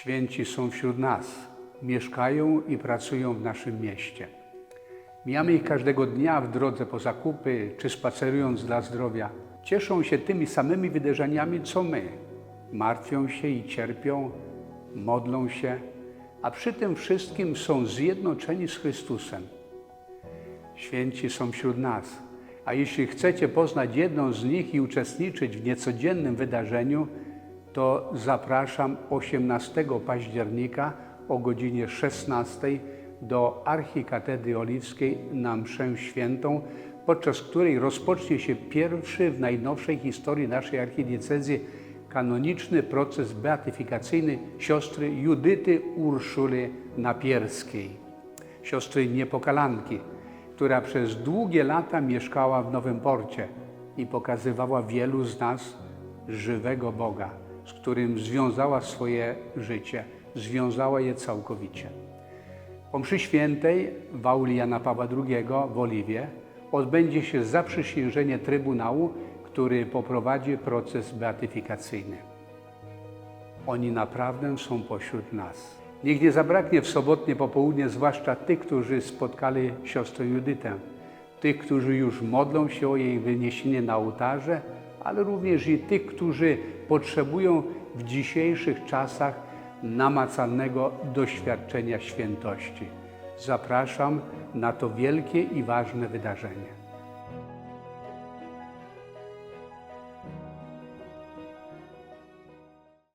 Święci są wśród nas, mieszkają i pracują w naszym mieście. Mijamy ich każdego dnia w drodze po zakupy czy spacerując dla zdrowia. Cieszą się tymi samymi wydarzeniami co my. Martwią się i cierpią, modlą się, a przy tym wszystkim są zjednoczeni z Chrystusem. Święci są wśród nas, a jeśli chcecie poznać jedną z nich i uczestniczyć w niecodziennym wydarzeniu, to zapraszam 18 października o godzinie 16 do Archikatedry Oliwskiej na mszę świętą, podczas której rozpocznie się pierwszy w najnowszej historii naszej archidiecezji kanoniczny proces beatyfikacyjny siostry Judyty Urszuly Napierskiej, siostry niepokalanki, która przez długie lata mieszkała w Nowym Porcie i pokazywała wielu z nas żywego Boga, z którym związała swoje życie, związała je całkowicie. Po mszy świętej w auli Jana Pawła II w Oliwie odbędzie się zaprzysiężenie Trybunału, który poprowadzi proces beatyfikacyjny. Oni naprawdę są pośród nas. Niech nie zabraknie w sobotnie popołudnie, zwłaszcza tych, którzy spotkali siostrę Judytę, tych, którzy już modlą się o jej wyniesienie na ołtarze, ale również i tych, którzy potrzebują w dzisiejszych czasach namacalnego doświadczenia świętości. Zapraszam na to wielkie i ważne wydarzenie.